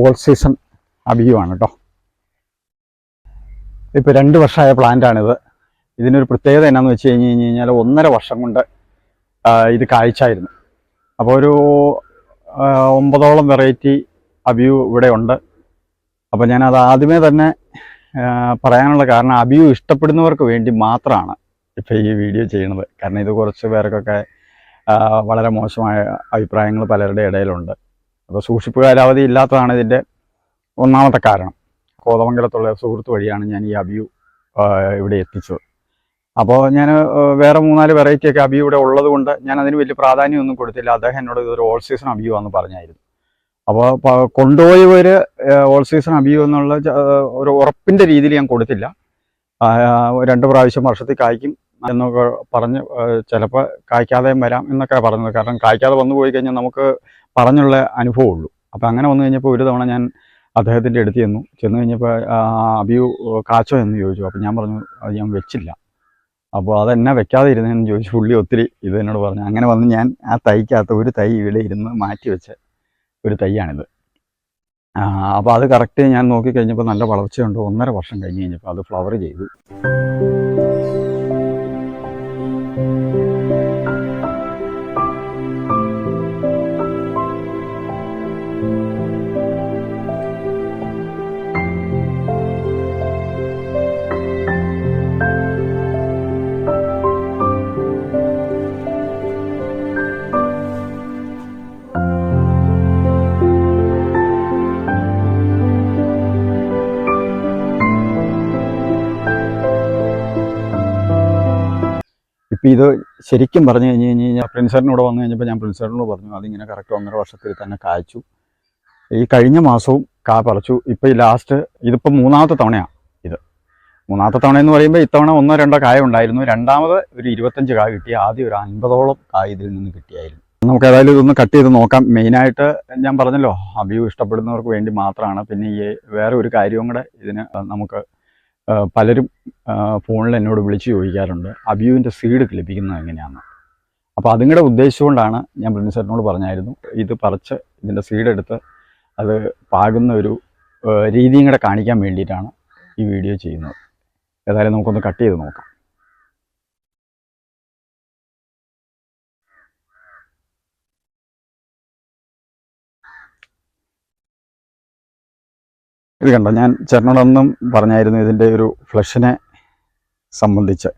All season അബിയുമാണ് കേട്ടോ ഇപ്പോൾ രണ്ട് വർഷമായ പ്ലാന്റാണിത് ഇതിനൊരു പ്രത്യേകത എന്നാന്ന് വെച്ച് കഴിഞ്ഞ് കഴിഞ്ഞ് കഴിഞ്ഞാൽ ഒന്നര വർഷം കൊണ്ട് ഇത് കായ്ച്ചായിരുന്നു. അപ്പോൾ ഒരു ഒമ്പതോളം വെറൈറ്റി അബിയു ഇവിടെ ഉണ്ട്. അപ്പോൾ ഞാൻ അത് ആദ്യമേ തന്നെ പറയാനുള്ള കാരണം അബിയു ഇഷ്ടപ്പെടുന്നവർക്ക് വേണ്ടി മാത്രമാണ് ഇപ്പോൾ ഈ വീഡിയോ ചെയ്യുന്നത്. കാരണം ഇത് കുറച്ച് പേർക്കൊക്കെ വളരെ മോശമായ അഭിപ്രായങ്ങൾ പലരുടെ ഇടയിലുണ്ട്. അപ്പോൾ സൂക്ഷിപ്പ് കാലാവധി ഇല്ലാത്തതാണ് ഇതിന്റെ ഒന്നാമത്തെ കാരണം. കോതമംഗലത്തുള്ള സുഹൃത്ത് വഴിയാണ് ഞാൻ ഈ അബിയു ഇവിടെ എത്തിച്ചത്. അപ്പോൾ ഞാൻ വേറെ മൂന്നാൽ വെറൈറ്റി ഒക്കെ അബിയു ഇവിടെ ഉള്ളത് കൊണ്ട് ഞാൻ അതിന് വലിയ പ്രാധാന്യമൊന്നും കൊടുത്തില്ല. അദ്ദേഹം എന്നോട് ഇതൊരു ഓൾ സീസൺ അബിയു ആണെന്ന് പറഞ്ഞായിരുന്നു. അപ്പോൾ കൊണ്ടുപോയവർ ഓൾ സീസൺ അബിയു എന്നുള്ള ഒരു ഉറപ്പിന്റെ രീതിയിൽ ഞാൻ കൊടുത്തില്ല. രണ്ട് പ്രാവശ്യം വർഷത്തിൽ കായ്ക്കും എന്നൊക്കെ പറഞ്ഞ് ചിലപ്പോൾ കായ്ക്കാതെയും വരാം എന്നൊക്കെ പറഞ്ഞത്. കാരണം കായ്ക്കാതെ വന്നു പോയി കഴിഞ്ഞാൽ നമുക്ക് പറഞ്ഞുള്ള അനുഭവമുള്ളൂ. അപ്പോൾ അങ്ങനെ വന്നു കഴിഞ്ഞപ്പോൾ ഒരു തവണ ഞാൻ അദ്ദേഹത്തിന്റെ അടുത്ത് ചെന്നു. ചെന്ന് കഴിഞ്ഞപ്പോൾ അബിയു കാച്ചോ എന്ന് ചോദിച്ചു. അപ്പോൾ ഞാൻ പറഞ്ഞു അത് ഞാൻ വെച്ചില്ല. അപ്പോൾ അതെന്നെ വെക്കാതെ ഇരുന്നതെന്ന് ചോദിച്ചു പുള്ളി ഒത്തിരി ഇത് എന്നോട് പറഞ്ഞു. അങ്ങനെ വന്ന് ഞാൻ ആ തൈക്കകത്ത് ഒരു തൈ ഇവിടെ ഇരുന്ന് മാറ്റി വെച്ച ഒരു തൈയാണിത്. അപ്പോൾ അത് കറക്റ്റ് ഞാൻ നോക്കിക്കഴിഞ്ഞപ്പോൾ നല്ല വളർച്ചയുണ്ട്. ഒന്നര വർഷം കഴിഞ്ഞ് കഴിഞ്ഞപ്പോൾ അത് ഫ്ലവർ ചെയ്തു. ഇപ്പം ഇത് ശരിക്കും പറഞ്ഞു കഴിഞ്ഞ് കഴിഞ്ഞ് കഴിഞ്ഞാൽ പ്രിൻസറിനോട് വന്നു കഴിഞ്ഞപ്പോൾ ഞാൻ പ്രിൻസറിനോട് പറഞ്ഞു അതിങ്ങനെ കറക്റ്റ് ഒന്നര വർഷത്തിൽ തന്നെ കായ്ച്ചു. ഈ കഴിഞ്ഞ മാസവും കാ പറിച്ചു. ഇപ്പം ഈ ലാസ്റ്റ് ഇതിപ്പോൾ മൂന്നാമത്തെ തവണയാണ് ഇത്. മൂന്നാമത്തെ തവണ എന്ന് പറയുമ്പോൾ ഇത്തവണ ഒന്നോ രണ്ടോ കായ ഉണ്ടായിരുന്നു. രണ്ടാമത് ഒരു ഇരുപത്തഞ്ച് കായ കിട്ടി. ആദ്യം ഒരു അൻപതോളം കായ ഇതിൽ നിന്ന് കിട്ടിയായിരുന്നു. നമുക്ക് ഏതായാലും ഇതൊന്ന് കട്ട് ചെയ്ത് നോക്കാം. മെയിനായിട്ട് ഞാൻ പറഞ്ഞല്ലോ അഭിയു ഇഷ്ടപ്പെടുന്നവർക്ക് വേണ്ടി മാത്രമാണ്. പിന്നെ ഈ വേറെ ഒരു കാര്യവും കൂടെ ഇതിന് നമുക്ക് ആ, പലരും ഫോണിൽ എന്നോട് വിളിച്ച് ചോദിക്കാറുണ്ട് അബിയുവിന്റെ സീഡ് കിളിപ്പിക്കുന്നത് എങ്ങനെയാണെന്ന് അപ്പോൾ അതുങ്ങളുടെ ഉദ്ദേശം ഉദ്ദേശിച്ചുകൊണ്ടാണ് ഞാൻ പ്രിൻസറിനോട് പറഞ്ഞായിരുന്നു ഇത് പറിച്ച് ഇതിന്റെ സീഡ് എടുത്ത് അത് പാകുന്ന ഒരു രീതിയും കൂടെ കാണിക്കാൻ വേണ്ടിയിട്ടാണ് ഈ വീഡിയോ ചെയ്യുന്നത്. ഏതായാലും നമുക്കൊന്ന് കട്ട് ചെയ്ത് നോക്കാം. ഇത് കണ്ടോ? ഞാൻ ചേട്ടനോടൊന്നും പറഞ്ഞായിരുന്നു ഇതിന്റെ ഒരു ഫ്ലഷിനെ സംബന്ധിച്ച്.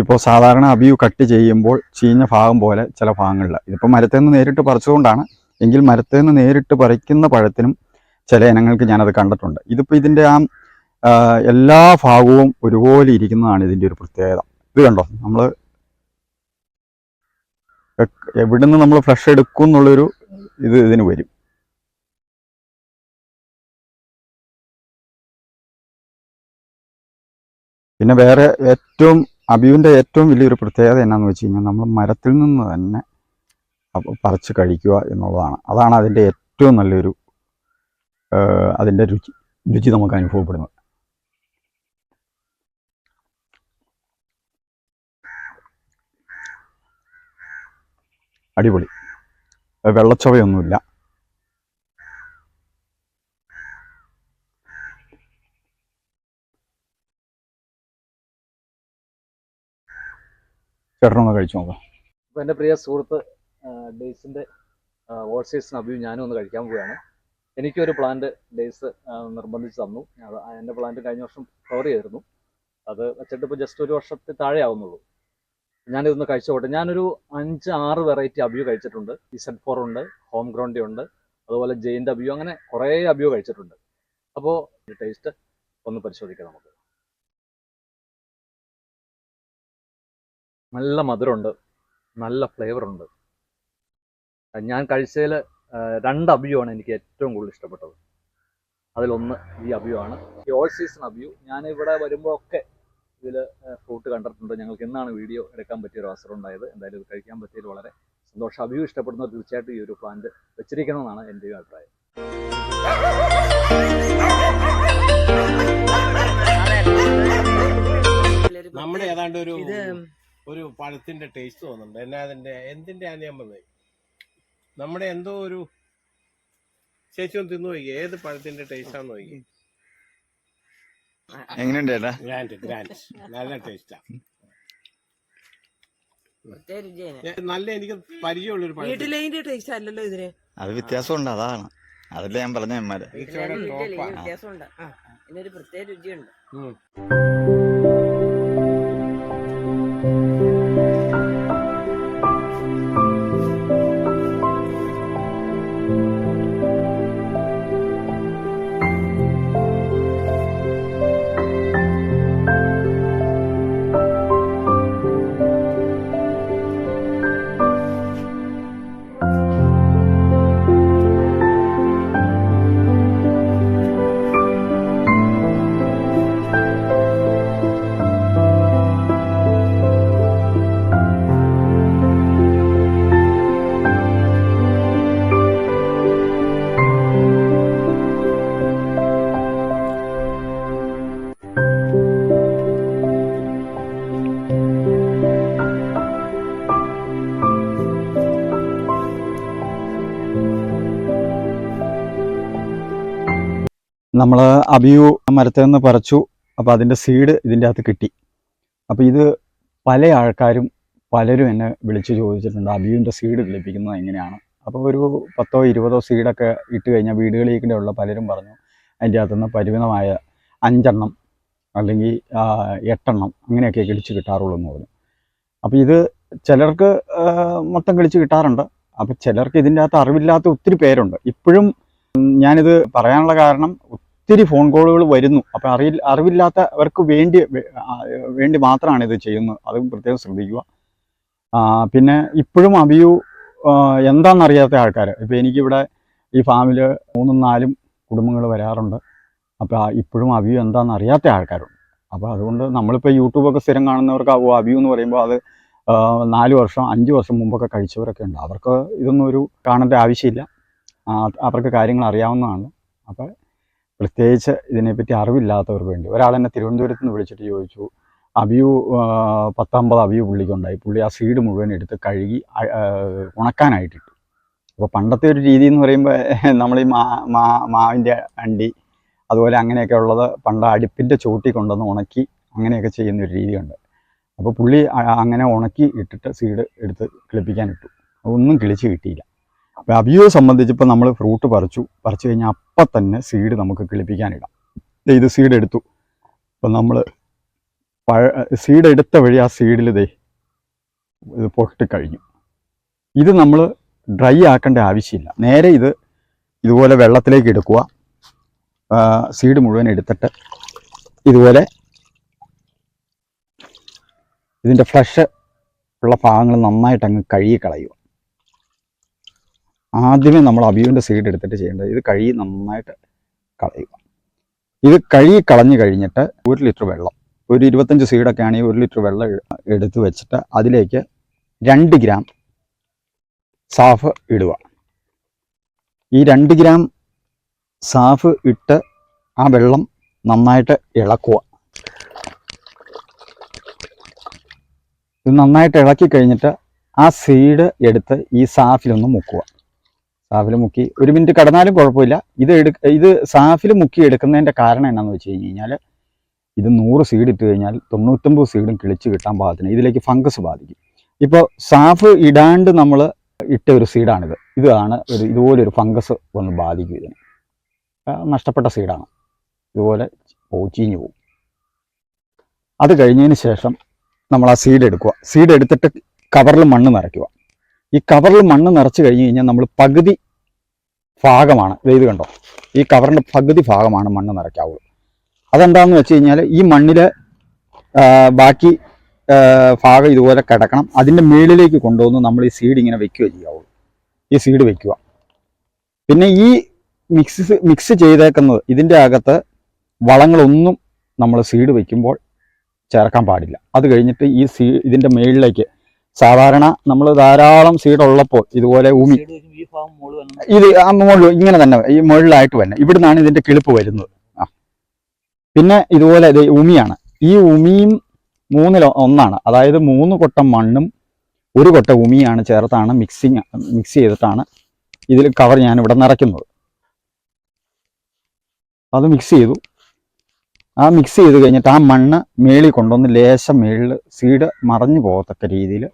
ഇപ്പോൾ സാധാരണ അബിയു കട്ട് ചെയ്യുമ്പോൾ ചീഞ്ഞ ഭാഗം പോലെ ചില ഭാഗങ്ങളിൽ ഇതിപ്പോൾ മരത്തിൽ നിന്ന് നേരിട്ട് പറിച്ചുകൊണ്ടാണ് എങ്കിൽ മരത്തിൽ നിന്ന് നേരിട്ട് പറിക്കുന്ന പഴത്തിനും ചില ഇനങ്ങൾക്ക് ഞാനത് കണ്ടിട്ടുണ്ട്. ഇതിപ്പോൾ ഇതിന്റെ ആ എല്ലാ ഭാഗവും ഒരുപോലെ ഇരിക്കുന്നതാണ് ഇതിന്റെ ഒരു പ്രത്യേകത. ഇത് കണ്ടോ? നമ്മൾ എവിടുന്ന് നമ്മൾ ഫ്ലഷ് എടുക്കും എന്നുള്ളൊരു ഇത് ഇതിന് വരും. പിന്നെ വേറെ ഏറ്റവും അബിയുവിന്റെ ഏറ്റവും വലിയൊരു പ്രത്യേകത എന്നാന്ന് വെച്ച് കഴിഞ്ഞാൽ നമ്മൾ മരത്തിൽ നിന്ന് തന്നെ പറിച്ച് കഴിക്കുക എന്നുള്ളതാണ്. അതാണ് അതിന്റെ ഏറ്റവും നല്ലൊരു അതിന്റെ രുചി രുചി നമുക്ക് അനുഭവപ്പെടുന്നത്. അടിപൊളി. വെള്ളച്ചൊവയൊന്നുമില്ല. ചേട്ടനൊന്ന് കഴിച്ചു നോക്കാം. അപ്പോൾ എന്റെ പ്രിയ സുഹൃത്ത് ഡേയ്സിന്റെ ഓൾ സീസൺ ഞാനും ഒന്ന് കഴിക്കാൻ പോവുകയാണ്. എനിക്കൊരു പ്ലാന്റ് ഡേയ്സ് നിർബന്ധിച്ച് തന്നു. എന്റെ പ്ലാന്റ് കഴിഞ്ഞ വർഷം കവർ ചെയ്തിരുന്നു. അത് വെച്ചിട്ട് ഇപ്പോൾ ജസ്റ്റ് ഒരു വർഷത്തിൽ താഴെ ആവുന്നുള്ളൂ. ഞാനിതൊന്ന് കഴിച്ചോട്ടെ ഞാനൊരു അഞ്ച് ആറ് വെറൈറ്റി അബ്യൂ കഴിച്ചിട്ടുണ്ട്. സെറ്റ് ഫോർ ഉണ്ട് ഹോം ഗ്രൗണ്ടി ഉണ്ട് അതുപോലെ ജെയിന്റെ അബ്യൂ അങ്ങനെ കുറേ അബ്യൂ കഴിച്ചിട്ടുണ്ട്. അപ്പോൾ ടേസ്റ്റ് ഒന്ന് പരിശോധിക്കാം നമുക്ക്. നല്ല മധുരമുണ്ട്. നല്ല ഫ്ലേവർ ഉണ്ട് അഹ് ഞാൻ കഴിച്ചതിൽ രണ്ട് അബിയുമാണ് എനിക്ക് ഏറ്റവും കൂടുതൽ ഇഷ്ടപ്പെട്ടത്. അതിലൊന്ന് ഈ അബിയുമാണ് ആണ്. ഈ ഓൾ സീസൺ അബിയു ഞാൻ ഇവിടെ വരുമ്പോഴൊക്കെ ഇതിൽ ഫ്രൂട്ട് കണ്ടിട്ടുണ്ട്. ഞങ്ങൾക്ക് ഇന്നാണ് വീഡിയോ എടുക്കാൻ പറ്റിയ ഒരു അവസരം ഉണ്ടായത്. എന്തായാലും ഇത് കഴിക്കാൻ പറ്റിയതിൽ വളരെ സന്തോഷം. അബിയു ഇഷ്ടപ്പെടുന്നവർ തീർച്ചയായിട്ടും ഈ ഒരു പ്ലാന്റ് വെച്ചിരിക്കണമെന്നാണ് എന്റെ ഒരു അഭിപ്രായം. നമ്മുടെ ഏതാണ്ട് ഒരു ഒരു പഴത്തിന്റെ ടേസ്റ്റ് തോന്നുന്നുണ്ട്. എന്നാ അതിന്റെ എന്തിന്റെ ഞാൻ വന്നത് നമ്മുടെ എന്തോ ഒരു ചേച്ചി ഒന്ന് തിന്നു നോക്കി ഏത് പഴത്തിന്റെ ടേസ്റ്റ് ആണെന്ന് നോക്കി എങ്ങനെയുണ്ട് ചേട്ടാ? Grand grand. നല്ല ടേസ്റ്റാ പ്രത്യേക രുചിയാണ്. നല്ല എനിക്ക് പരിചയമുള്ളൊരു പഴം. വീട്ടിലേതിന്റെ ടേസ്റ്റ് അല്ലല്ലോ ഇതിന്. അത് വ്യത്യാസമുണ്ട് അതാണ്. അതല്ലേ ഞാൻ പറഞ്ഞ വീട്ടിലെ ടോപ്പാ വ്യത്യാസമുണ്ട്. ഇതിനൊരു പ്രത്യേക രുചിയുണ്ട്. നമ്മൾ അബിയു മരത്തിൽ നിന്ന് പറിച്ചു. അപ്പോൾ അതിന്റെ സീഡ് ഇതിന്റെ അകത്ത് കിട്ടി. അപ്പോൾ ഇത് പല ആൾക്കാരും പലരും എന്നെ വിളിച്ച് ചോദിച്ചിട്ടുണ്ട് അബിയുവിന്റെ സീഡ് ലഭിക്കുന്നത് എങ്ങനെയാണ്? അപ്പോൾ ഒരു പത്തോ ഇരുപതോ സീഡൊക്കെ ഇട്ട് കഴിഞ്ഞാൽ വീടുകളിൽ ഉള്ള പലരും പറഞ്ഞു അതിന്റെ അകത്തുനിന്ന് പരിമിതമായ അഞ്ചെണ്ണം അല്ലെങ്കിൽ എട്ടെണ്ണം അങ്ങനെയൊക്കെ കിളിച്ച് കിട്ടാറുള്ളൂ എന്ന് പറഞ്ഞു. അപ്പോൾ ഇത് ചിലർക്ക് മൊത്തം കിളിച്ച് കിട്ടാറുണ്ട്. അപ്പോൾ ചിലർക്ക് ഇതിന്റെ അകത്ത് അറിവില്ലാത്ത ഒത്തിരി പേരുണ്ട്. ഇപ്പോഴും ഞാനിത് പറയാനുള്ള കാരണം ഒത്തിരി ഫോൺ കോളുകൾ വരുന്നു. അപ്പം അറിയില്ല അറിവില്ലാത്തവർക്ക് വേണ്ടി വേണ്ടി മാത്രമാണ് ഇത് ചെയ്യുന്നത്. അത് പ്രത്യേകം ശ്രദ്ധിക്കുക. പിന്നെ ഇപ്പോഴും അബിയു ആ, എന്താണെന്നറിയാത്ത ആൾക്കാർ. ഇപ്പം എനിക്കിവിടെ ഈ ഫാമിൽ മൂന്നും നാലും കുടുംബങ്ങൾ വരാറുണ്ട്. അപ്പോൾ ഇപ്പോഴും അബിയു എന്താണെന്ന് അറിയാത്ത ആൾക്കാരുണ്ട്. അപ്പോൾ അതുകൊണ്ട് നമ്മളിപ്പോൾ യൂട്യൂബൊക്കെ സ്ഥിരം കാണുന്നവർക്ക് ഓ അബിയു എന്ന് പറയുമ്പോൾ അത് നാല് വർഷം അഞ്ച് വർഷം മുമ്പൊക്കെ കഴിച്ചവരൊക്കെ ഉണ്ട്. അവർക്ക് ഇതൊന്നും ഒരു കാണേണ്ട ആവശ്യമില്ല. അവർക്ക് കാര്യങ്ങൾ അറിയാവുന്നതാണ്. അപ്പോൾ പ്രത്യേകിച്ച് ഇതിനെപ്പറ്റി അറിവില്ലാത്തവർക്ക് വേണ്ടി. ഒരാൾ എന്നെ തിരുവനന്തപുരത്ത് നിന്ന് വിളിച്ചിട്ട് ചോദിച്ചു അവിയു പത്തമ്പത് അവിയു പുള്ളിക്കുണ്ടായി. പുള്ളി ആ സീഡ് മുഴുവൻ എടുത്ത് കഴുകി ഉണക്കാനായിട്ടിട്ടു. അപ്പോൾ പണ്ടത്തെ ഒരു രീതി എന്ന് പറയുമ്പോൾ നമ്മൾ ഈ മാ മാ മാവിന്റെ അണ്ടി അതുപോലെ അങ്ങനെയൊക്കെ ഉള്ളത് പണ്ട് അടുപ്പിന്റെ ചോട്ടി കൊണ്ടുവന്ന് ഉണക്കി അങ്ങനെയൊക്കെ ചെയ്യുന്ന ഒരു രീതിയുണ്ട് അപ്പോൾ പുള്ളി അങ്ങനെ ഉണക്കി ഇട്ടിട്ട് സീഡ് എടുത്ത് കിളിപ്പിക്കാൻ ഇട്ടു. ഒന്നും കിളിച്ച് കിട്ടിയില്ല. അപ്പോൾ അവിയോ സംബന്ധിച്ചിപ്പോൾ നമ്മൾ ഫ്രൂട്ട് പറിച്ചു. പറിച്ചു കഴിഞ്ഞാൽ അപ്പം തന്നെ സീഡ് നമുക്ക് കിളിപ്പിക്കാനിടാം. ഇത് സീഡ് എടുത്തു. അപ്പം നമ്മൾ പഴ സീഡ് എടുത്ത വഴി ആ സീഡിൽ ദേ ഇത് പൊട്ടിക്കഴിഞ്ഞു ഇത് നമ്മൾ ഡ്രൈ ആക്കേണ്ട ആവശ്യമില്ല. നേരെ ഇത് ഇതുപോലെ വെള്ളത്തിലേക്ക് എടുക്കുക. സീഡ് മുഴുവൻ എടുത്തിട്ട് ഇതുപോലെ ഇതിന്റെ ഫ്ലഷ് ഉള്ള ഭാഗങ്ങൾ നന്നായിട്ട് അങ്ങ് കഴുകി കളയുക ആദ്യമേ നമ്മൾ അബിയുവിന്റെ സീഡ് എടുത്തിട്ട് ചെയ്യേണ്ടത് ഇത് കഴുകി നന്നായിട്ട് കളയുക. ഇത് കഴുകി കളഞ്ഞു കഴിഞ്ഞിട്ട് ഒരു ലിറ്റർ വെള്ളം ഒരു ഇരുപത്തഞ്ച് സീഡൊക്കെ ആണെങ്കിൽ ഒരു ലിറ്റർ വെള്ളം എടുത്ത് വെച്ചിട്ട് അതിലേക്ക് രണ്ട് ഗ്രാം സാഫ് ഇടുക. ഈ രണ്ട് ഗ്രാം സാഫ് ഇട്ട് ആ വെള്ളം നന്നായിട്ട് ഇളക്കുക. ഇത് നന്നായിട്ട് ഇളക്കി കഴിഞ്ഞിട്ട് ആ സീഡ് എടുത്ത് ഈ സാഫിലൊന്ന് മുക്കുക. സാഫിൽ മുക്കി. ഒരു മിനിറ്റ് കടന്നാലും കുഴപ്പമില്ല. ഇത് എടു ഇത് സാഫിൽ മുക്കി എടുക്കുന്നതിന്റെ കാരണം എന്നാന്ന് വെച്ച് കഴിഞ്ഞ് കഴിഞ്ഞാൽ ഇത് നൂറ് സീഡ് ഇട്ട് കഴിഞ്ഞാൽ തൊണ്ണൂറ്റൊമ്പത് സീഡും കിളിച്ച് കിട്ടാൻ പാകത്തിന് ഇതിലേക്ക് ഫംഗസ് ബാധിക്കും. ഇപ്പോൾ സാഫ് ഇടാണ്ട് നമ്മൾ ഇട്ട ഒരു സീഡാണിത് ഇതാണ് ഒരു ഇതുപോലെ ഒരു ഫംഗസ് വന്ന് ബാധിക്കും ഇതിന്. നഷ്ടപ്പെട്ട സീഡാണ് ഇതുപോലെ ചീഞ്ഞു പോകും അത് കഴിഞ്ഞതിന് ശേഷം നമ്മൾ ആ സീഡ് എടുക്കുക. സീഡ് എടുത്തിട്ട് കവറിൽ മണ്ണ് നിറയ്ക്കുക. ഈ കവറിൽ മണ്ണ് നിറച്ചു കഴിഞ്ഞ് കഴിഞ്ഞാൽ നമ്മൾ പകുതി ഭാഗമാണ്. ഇത് കണ്ടോ? ഈ കവറിന്റെ പകുതി ഭാഗമാണ് മണ്ണ് നിറയ്ക്കാവുള്ളൂ അതെന്താണെന്ന് വെച്ച് കഴിഞ്ഞാൽ ഈ മണ്ണിൽ ബാക്കി ഭാഗം ഇതുപോലെ കിടക്കണം. അതിന്റെ മേളിലേക്ക് കൊണ്ടുവന്ന് നമ്മൾ ഈ സീഡ് ഇങ്ങനെ വെക്കുക ചെയ്യാവുള്ളൂ ഈ സീഡ് വെക്കുക. പിന്നെ ഈ മിക്സ് മിക്സ് ചെയ്തേക്കുന്നത് ഇതിന്റെ അകത്ത് വളങ്ങളൊന്നും നമ്മൾ സീഡ് വയ്ക്കുമ്പോൾ ചേർക്കാൻ പാടില്ല. അത് കഴിഞ്ഞിട്ട് ഈ സീ ഇതിന്റെ മേളിലേക്ക് സാധാരണ നമ്മൾ ധാരാളം സീഡ് ഉള്ളപ്പോൾ ഇതുപോലെ ഉമി ഇത് ആ മുകളിൽ ഇങ്ങനെ തന്നെ ഈ മുകളിലായിട്ട് തന്നെ ഇവിടുന്നാണ് ഇതിന്റെ കിളിപ്പ് വരുന്നത്. ആ. പിന്നെ ഇതുപോലെ ഇത് ഉമിയാണ് ഈ ഉമിയും മൂന്നിൽ ഒന്നാണ്. അതായത് മൂന്ന് കൊട്ടം മണ്ണും ഒരു കൊട്ട ഉമിയാണ് ചേർത്താണ് മിക്സിങ് മിക്സ് ചെയ്തിട്ടാണ് ഇതിൽ കവർ ഞാൻ ഇവിടെ നിറയ്ക്കുന്നത്. അത് മിക്സ് ചെയ്തു. ആ മിക്സ് ചെയ്ത് കഴിഞ്ഞിട്ട് ആ മണ്ണ് മേളിൽ കൊണ്ടുവന്ന് ലേശം മേളിൽ സീഡ് മറഞ്ഞു പോകത്തക്ക രീതിയിൽ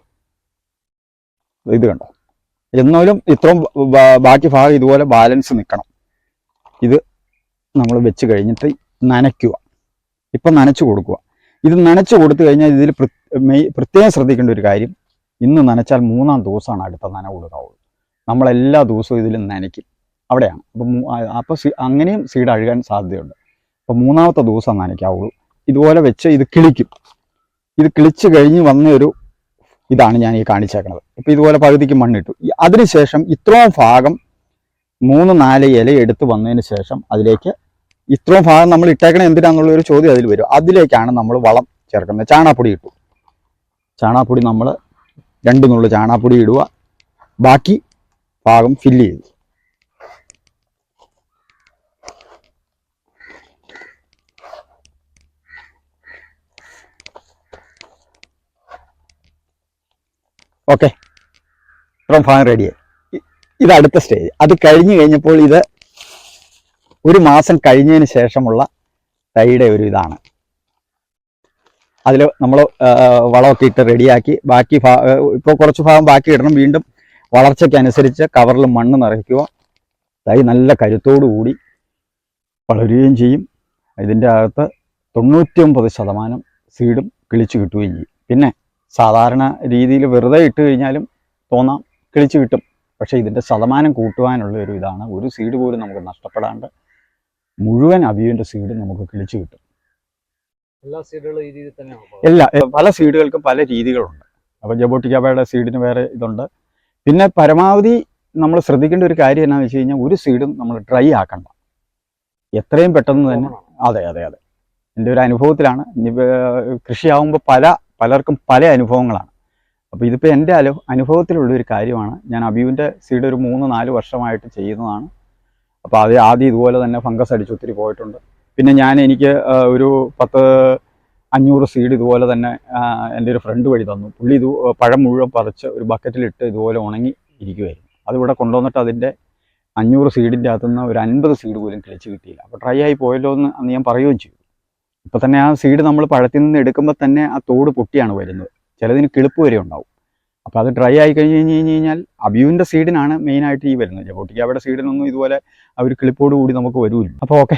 ഇത് കണ്ടോ? എന്നാലും ഇത്രയും ബാക്കി ഭാഗം ഇതുപോലെ ബാലൻസ് നിൽക്കണം ഇത് നമ്മൾ വെച്ച് കഴിഞ്ഞിട്ട് നനയ്ക്കുക. ഇപ്പം നനച്ചു കൊടുക്കുക. ഇത് നനച്ചു കൊടുത്തു കഴിഞ്ഞാൽ ഇതിൽ പ്രത്യേകം ശ്രദ്ധിക്കേണ്ട ഒരു കാര്യം ഇന്ന് നനച്ചാൽ മൂന്നാം ദിവസമാണ് അടുത്ത നന കൊടുക്കാവുള്ളൂ. നമ്മളെല്ലാ ദിവസവും ഇതിൽ നനയ്ക്കും. അവിടെയാണ്. അപ്പം അപ്പോൾ അങ്ങനെയും സീഡ് അഴുകാൻ സാധ്യതയുണ്ട്. അപ്പോൾ മൂന്നാമത്തെ ദിവസം നനയ്ക്കാവുള്ളൂ. ഇതുപോലെ വെച്ച് ഇത് കിളിക്കും. ഇത് കിളിച്ച് കഴിഞ്ഞ് വന്ന ഒരു ഇതാണ് ഞാൻ ഈ കാണിച്ചേക്കുന്നത് ഇപ്പം ഇതുപോലെ പകുതിക്ക് മണ്ണിട്ടു. അതിനുശേഷം ഇത്രയും ഭാഗം മൂന്ന് നാല് ഇല എടുത്ത് വന്നതിന് ശേഷം അതിലേക്ക് ഇത്രയും ഭാഗം നമ്മൾ ഇട്ടേക്കണം എന്തിനാന്നുള്ള ഒരു ചോദ്യം അതിൽ വരും. അതിലേക്കാണ് നമ്മൾ വളം ചേർക്കുന്നത്. ചാണാപ്പൊടി ഇട്ടു. ചാണാപ്പൊടി നമ്മൾ രണ്ട് നുള്ളു ചാണാപ്പൊടി ഇടുക. ബാക്കി ഭാഗം ഫില്ല് ചെയ്തു. ഓക്കെ ഫ്രം റെഡിയായി ഇ- ഇത് അടുത്ത സ്റ്റേജ് അത് കഴിഞ്ഞ് കഴിഞ്ഞപ്പോൾ ഇത് ഒരു മാസം കഴിഞ്ഞതിന് ശേഷമുള്ള തൈയുടെ ഒരു ഇതാണ്. അതിൽ നമ്മൾ വളമൊക്കെ ഇട്ട് റെഡിയാക്കി ബാക്കി ഭാ ഇപ്പോൾ കുറച്ച് ഭാഗം ബാക്കി ഇടണം. വീണ്ടും വളർച്ചയ്ക്കനുസരിച്ച് കവറിൽ മണ്ണ് നിറയ്ക്കുക. തൈ നല്ല കരുത്തോടു കൂടി വളരുകയും ചെയ്യും. ഇതിന്റെ അകത്ത് തൊണ്ണൂറ്റി ഒമ്പത് ശതമാനം സീഡും കിളിച്ചു കിട്ടുകയും ചെയ്യും. പിന്നെ സാധാരണ രീതിയിൽ വെറുതെ ഇട്ട് കഴിഞ്ഞാലും തോന്നാം കിളിച്ചു കിട്ടും. പക്ഷേ ഇതിന്റെ ശതമാനം കൂട്ടുവാനുള്ള ഒരു ഇതാണ്. ഒരു സീഡ് പോലും നമുക്ക് നഷ്ടപ്പെടാണ്ട് മുഴുവൻ അബിയുവിന്റെ സീഡ് നമുക്ക് കിളിച്ചു കിട്ടും. എല്ലാ സീഡുകളും ഈ രീതിയിൽ തന്നെ എല്ലാ പല സീഡുകൾക്കും പല രീതികളുണ്ട്. അപ്പോൾ ജബോട്ടിക്കാബയുടെ സീഡിന് വേറെ ഇതുണ്ട്. പിന്നെ പരമാവധി നമ്മൾ ശ്രദ്ധിക്കേണ്ട ഒരു കാര്യം എന്നാന്ന് വെച്ച് കഴിഞ്ഞാൽ ഒരു സീഡും നമ്മൾ ഡ്രൈ ആക്കണ്ട. എത്രയും പെട്ടെന്ന് തന്നെ അതെ അതെ അതെ. എന്റെ ഒരു അനുഭവത്തിലാണ്. ഇനി കൃഷിയാവുമ്പോൾ പല പലർക്കും പല അനുഭവങ്ങളാണ്. അപ്പോൾ ഇതിപ്പോൾ എന്റെ അനു അനുഭവത്തിലുള്ള ഒരു കാര്യമാണ്. ഞാൻ അബിയുവിന്റെ സീഡ് ഒരു മൂന്ന് നാല് വർഷമായിട്ട് ചെയ്യുന്നതാണ്. അപ്പോൾ അത് ആദ്യം ഇതുപോലെ തന്നെ ഫംഗസ് അടിച്ച് ഒത്തിരി പോയിട്ടുണ്ട്. പിന്നെ ഞാൻ എനിക്ക് ഒരു പത്ത് അഞ്ഞൂറ് സീഡ് ഇതുപോലെ തന്നെ എന്റെ ഒരു ഫ്രണ്ട് വഴി തന്നു. പുള്ളി ഇത് പഴം മുഴുവൻ പറിച്ച് ഒരു ബക്കറ്റിലിട്ട് ഇതുപോലെ ഉണങ്ങി ഇരിക്കുമായിരുന്നു അതിവിടെ കൊണ്ടുവന്നിട്ട് അതിന്റെ അഞ്ഞൂറ് സീഡിന്റെ അകത്തുനിന്ന് ഒരു അൻപത് സീഡ് പോലും കിളിച്ച് കിട്ടിയില്ല. അപ്പോൾ ട്രൈ ആയി പോയല്ലോ എന്ന് അന്ന് ഞാൻ പറയുകയും ചെയ്തു. ഇപ്പോൾ തന്നെ ആ സീഡ് നമ്മൾ പഴത്തിൽ നിന്ന് എടുക്കുമ്പോൾ തന്നെ ആ തോട് പൊട്ടിയാണ് വരുന്നത്. ചിലതിന് കിളിപ്പ് വരെ ഉണ്ടാവും. അപ്പോൾ അത് ഡ്രൈ ആയി കഴിഞ്ഞ് കഴിഞ്ഞ് കഴിഞ്ഞ് കഴിഞ്ഞാൽ അബ്യുവിന്റെ സീഡിനാണ് മെയിനായിട്ട് ഈ വരുന്നത്. ജബോട്ടിക്കാവിടെ സീഡിനൊന്നും ഇതുപോലെ ആ ഒരു കിളിപ്പോട് കൂടി നമുക്ക് വരുമില്ല അപ്പോൾ ഓക്കെ